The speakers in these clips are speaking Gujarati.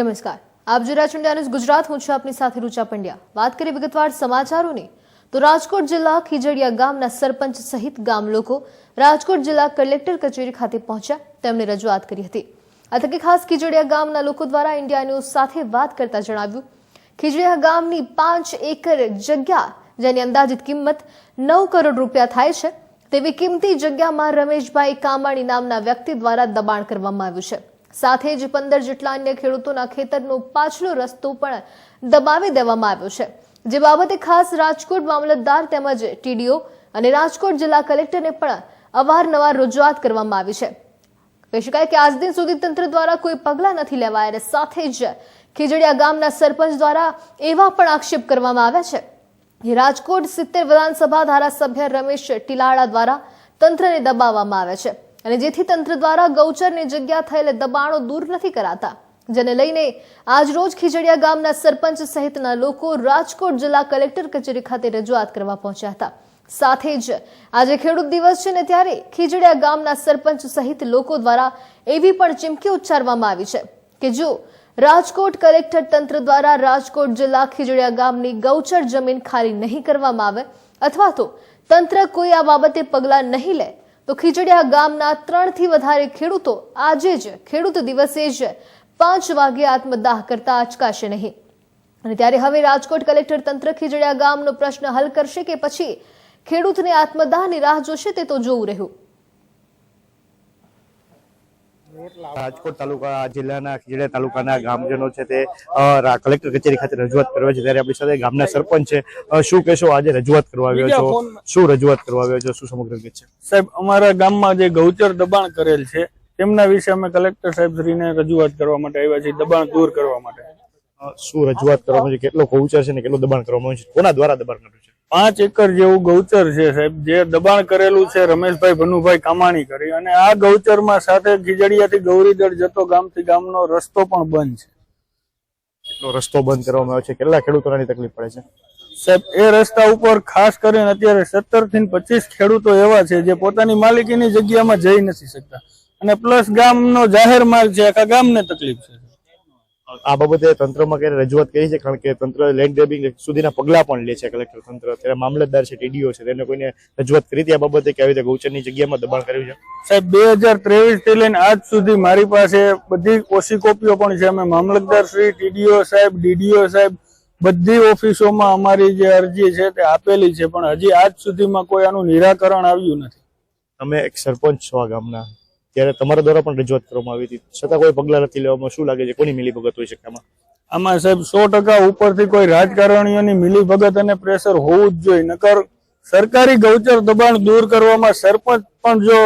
નમસ્કાર. આપ જોઈ રહ્યા છો ગુજરાત. હું છું આપની સાથે રૂચા પંડ્યા. વાત કરીએ વિગતવાર સમાચારોની, તો રાજકોટ જિલ્લા ખીજડીયા ગામના સરપંચ સહિત ગામ લોકો રાજકોટ જિલ્લા કલેક્ટર કચેરી ખાતે પહોંચ્યા. તેમણે રજૂઆત કરી હતી. આ તકે ખાસ ખીજડીયા ગામના લોકો દ્વારા ઇન્ડિયા ન્યૂઝ સાથે વાત કરતા જણાવ્યું, ખીજડીયા ગામની પાંચ એકર જગ્યા જેની અંદાજિત કિંમત નવ કરોડ રૂપિયા થાય છે, તેવી કિંમતી જગ્યામાં રમેશભાઈ કામાણી નામના વ્યક્તિ દ્વારા દબાણ કરવામાં આવ્યું છે. સાથે જ પંદર જેટલા અન્ય ખેડૂતોના ખેતરનો પાછલો રસ્તો પણ દબાવી દેવામાં આવ્યો છે. જે બાબતે ખાસ રાજકોટ મામલતદાર તેમજ ટીડીઓ અને રાજકોટ જિલ્લા કલેક્ટરને પણ અવારનવાર રજૂઆત કરવામાં આવી છે. કહી શકાય કે આજ દિન સુધી તંત્ર દ્વારા કોઈ પગલાં નથી લેવાયા અને સાથે જ ખીજડીયા ગામના સરપંચ દ્વારા એવા પણ આક્ષેપ કરવામાં આવ્યા છે રાજકોટ સિત્તેર વિધાનસભા ધારાસભ્ય રમેશ ટીલાળા દ્વારા તંત્રને દબાવવામાં આવે છે. અને જેથી તંત્ર દ્વારા ગૌચરની જગ્યા થયેલ દબાણો દૂર નથી કરાતા, જેને લઈને આજરોજ ખીજડીયા ગામના સરપંચ સહિતના લોકો રાજકોટ જિલ્લા કલેક્ટર કચેરી ખાતે રજૂઆત કરવા પહોંચ્યા હતા. સાથે જ આજે ખેડૂત દિવસ છે ને ત્યારે ખીજડીયા ગામના સરપંચ સહિત લોકો દ્વારા એવી પણ ચીમકી ઉચ્ચારવામાં આવી છે કે જો રાજકોટ કલેક્ટર તંત્ર દ્વારા રાજકોટ જિલ્લા ખીજડીયા ગામની ગૌચર જમીન ખાલી નહીં કરવામાં આવે અથવા તો તંત્ર કોઈ આ બાબતે પગલાં નહીં લે તો ખીજડીયા ગામના ત્રણથી વધારે ખેડૂતો આજે જ ખેડૂત દિવસે જ પાંચ વાગે આત્મદાહ કરતા અચકાશે નહીં. અને ત્યારે હવે રાજકોટ કલેક્ટર તંત્ર ખીજડીયા ગામનો પ્રશ્ન હલ કરશે કે પછી ખેડૂતને આત્મદાહની રાહ જોશે તે તો જોવું રહ્યું. રાજકોટ તાલુકા જિલ્લાના ખેડા તાલુકાના ગામજનો છે તે કલેક્ટર કચેરી ખાતે રજૂઆત કરવા છે. ત્યારે આપણી સાથે ગામના સરપંચ છે. શું કહેશો? આજે રજૂઆત કરવા આવ્યો છો. શું રજૂઆત કરવા આવ્યો છો? શું સમગ્ર છે? સાહેબ અમારા ગામમાં જે ગૌચર દબાણ કરેલ છે તેમના વિશે અમે કલેક્ટર સાહેબ શ્રીને રજૂઆત કરવા માટે આવ્યા છીએ દબાણ દૂર કરવા માટે. શું રજૂઆત કરવામાં છે? કેટલો ગૌચર છે ને કેટલું દબાણ કરવામાં છે? કોના દ્વારા દબાણ કર્યું છે? પાંચ એકર જેવું ગૌચર છે સાહેબ જે દબાણ કરેલું છે રમેશભાઈ ભનુભાઈ કામાણી કરી. અને આ ગૌચરમાં સાથે ખીજડીયાથી ગૌરીદળ જતો ગામથી ગામનો રસ્તો પણ બંધ છે. એટલો રસ્તો બંધ કરવામાં આવ્યો છે? કેટલા ખેડૂતોની તકલીફ પડે છે? સાહેબ એ રસ્તા ઉપર ખાસ કરીને અત્યારે સત્તરથી પચીસ ખેડૂતો એવા છે જે પોતાની માલિકીની જગ્યામાં જઈ નથી શકતા. અને પ્લસ ગામનો જાહેર માર્ગ છે આખા ગામને તકલીફ છે. આ બાબતે તંત્રમાં ક્યારે રજૂઆત કરી છે? કારણ કે તંત્ર લેન્ડ ગ્રેબિંગ સુધીના પગલા પણ લે છે કલેક્ટર તંત્ર. ત્યારે મામલતદાર છે ટીડીઓ છે તેને કોઈને રજૂઆત કરી હતી આ બાબતે કે આવી રીતે ગૌચરની જગ્યામાં દબાણ કર્યું છે? સાહેબ બે હજાર ત્રેવીસથી લઈને આજ સુધી મારી પાસે બધી ઓછી કોપીઓ પણ છે. અમે મામલતદાર શ્રી ટીડીઓ સાહેબ ડીડીઓ સાહેબ બધી ઓફિસોમાં અમારી જે અરજી છે તે આપેલી છે પણ હજી આજ સુધીમાં કોઈ આનું નિરાકરણ આવ્યું નથી. અમે એક સરપંચ છો આ ગામના. ત્યારે તમારા દ્વારા પણ રજૂઆત કરવામાં આવી હતી. છતાં કોઈ પગલા નથી લેવામાં. શું લાગે છે? કોની મિલીભગત હોઈ શકે આમાં? આમાં સાહેબ સો ટકા ઉપરથી કોઈ રાજકારણીઓની મિલીભગત અને પ્રેશર હોવું જ જોઈએ. નકર સરકારી ગૌચર દબાણ દૂર કરવામાં સરપંચ પણ જો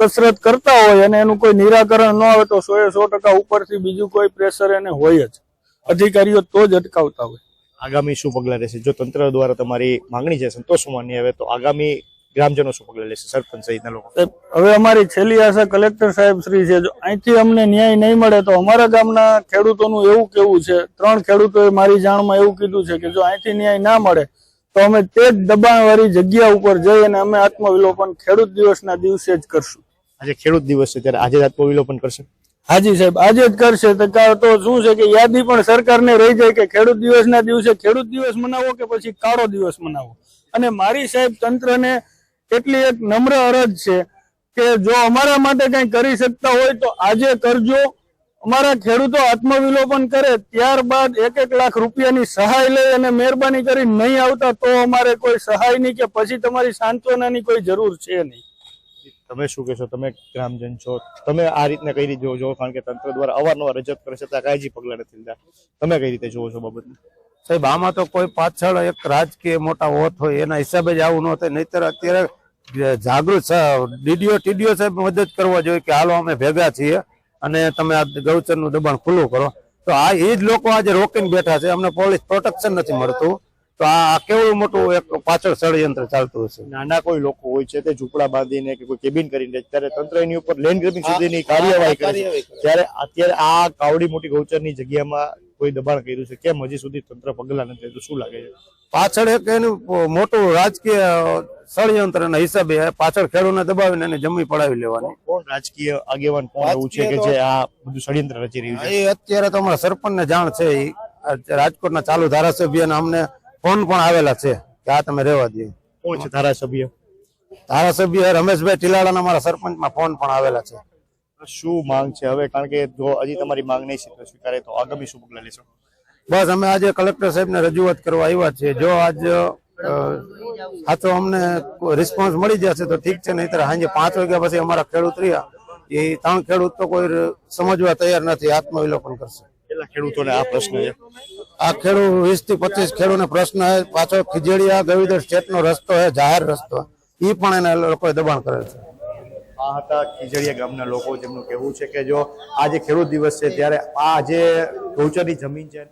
કસરત કરતા હોય અને એનું કોઈ નિરાકરણ ન આવે તો સો એ સો ટકા ઉપરથી બીજું કોઈ પ્રેશર એને હોય જ. અધિકારીઓ તો જ અટકાવતા હોય. આગામી શું પગલા રહેશે? જો તંત્ર દ્વારા તમારી માંગણી છે સંતોષ માન્ય આવે તો આગામી ગ્રામજનો શું પગલા લેશે? સરપંચ સહિતના લોકો. હવે અમારી છેલ્લી આશા કલેક્ટર સાહેબ શ્રી છે. જો અહીંથી અમને ન્યાય નહીં મળે તો અમારા ગામના ખેડૂતોનું એવું કેવું છે ત્રણ ખેડૂતોએ મારી જાણમાં એવું કીધું છે કે જો અહીંથી ન્યાય ના મળે તો અમે તે જ દબાણવાળી જગ્યા ઉપર જઈ અને અમે આત્મવિલોપન ખેડૂત દિવસના દિવસે જ કરશું. આજે ખેડૂત દિવસ છે ત્યારે આજે જ આત્મવિલોપન કરશે? હાજી સાહેબ આજે જ કરશે. તો શું છે કે યાદી પણ સરકારને રહી જાય કે ખેડૂત દિવસના દિવસે ખેડૂત દિવસ મનાવો કે પછી કાળો દિવસ મનાવો? અને મારી સાહેબ તંત્રને એટલી એક નમ્ર અરજ છે કે જો અમારા માટે કંઈ કરી શકતા હોય તો આજે કરજો. અમારા ખેડૂતો આત્મવિલોપન કરે ત્યારબાદ એક એક લાખ રૂપિયાની સહાય લે અને મહેરબાની કરી નહીં આવતા તો અમારે કોઈ સહાયની કે પછી તમારી સાંત્વનાની કોઈ જરૂર છે નહીં. તમે શું કહેશો? તમે ગ્રામજન છો. તમે આ રીતને કઈ રીતે જોવો છો? કારણ કે તંત્ર દ્વારા અવારનવાર રજત કરે છતાં પગલાં પગલા નથી લીધા. તમે કઈ રીતે જોવો છો બાબતને? સાહેબ આમાં તો કોઈ પાછળ એક રાજકીય મોટા હોત હોય એના હિસાબે જ આવું ન થાય. નહીતર અત્યારે જાગૃત ડીડીઓ ટીડીઓ સાહેબ મદદ કરવા જોઈએ કે હાલો અમે ભેગા છીએ અને તમે આ ગૌચરનું દબાણ ખુલ્લું કરો. તો આ એ જ લોકો આજે રોકીને બેઠા છે. અમને પોલીસ પ્રોટેક્શન નથી મળતું. તો આ કેવું મોટું એક પાછળ ષડયંત્ર ચાલતું હશે? નાના કોઈ લોકો હોય છે તે ઝૂંપડા બાંધીને કે કોઈ કેબિન કરીને ત્યારે તંત્ર એની ઉપર લેન્ડ ગ્રેબિંગ સુધીની કાર્યવાહી કરે છે. ત્યારે અત્યારે આ કાવડી મોટી ગૌચરની જગ્યામાં કોઈ દબાણ કર્યું છે? કેમ હજી સુધી તંત્ર પગલા નથી લીધું? શું લાગે છે? પાછળ એક એનું મોટું રાજકીય ષડયંત્રના હિસાબે પાછળ ખેડૂતને દબાવીને એને જમી પડાવી લેવાની. કોણ રાજકીય આગેવાન? કોણ એવું છે કે જે આ બધું ષડયંત્ર રચી રહ્યું છે? એ અત્યારે તો અમારા સરપંચને જાણ છે રાજકોટના ચાલુ ધારાસભ્યને અમને ફોન પણ આવેલા છે કે આ તમે રહેવા દઈએ કોણ છે ધારાસભ્ય? ધારાસભ્ય રમેશભાઈ ટીલાડાના અમારા સરપંચમાં ફોન પણ આવેલા છે. શું માંગ છે? હવે કારણ કે જો હજી તમારી માંગ નહીં સ્વીકાર- તો આગામી શું પગલા લેશો? બસ અમે આજે કલેક્ટર સાહેબને રજૂઆત કરવા આવ્યા છીએ. જો આજ આ તો અમને રિસ્પોન્સ મળી જશે તો ઠીક છે નહીતર સાંજે પાંચ વાગ્યા પછી અમારા ખેડૂત રહ્યા. એ ત્રણ ખેડૂત તો કોઈ સમજવા તૈયાર નથી આત્મવિલોપન કરશે. કેટલા ખેડૂતોને આ પ્રશ્ન છે? આ ખેડૂત વીસથી પચીસ ખેડૂતને પ્રશ્ન છે. પાછો ખીજડીયા ગવિદર સ્ટેટ નો રસ્તો છે જાહેર રસ્તો. એ પણ એને લોકોએ દબાણ કરેલ છે. આ હતા ખીજડીયા ગામના લોકો જેમનું કહેવું છે કે જો આ જે ખેડૂત દિવસ છે, ત્યારે આ જે ગૌચરની જમીન છે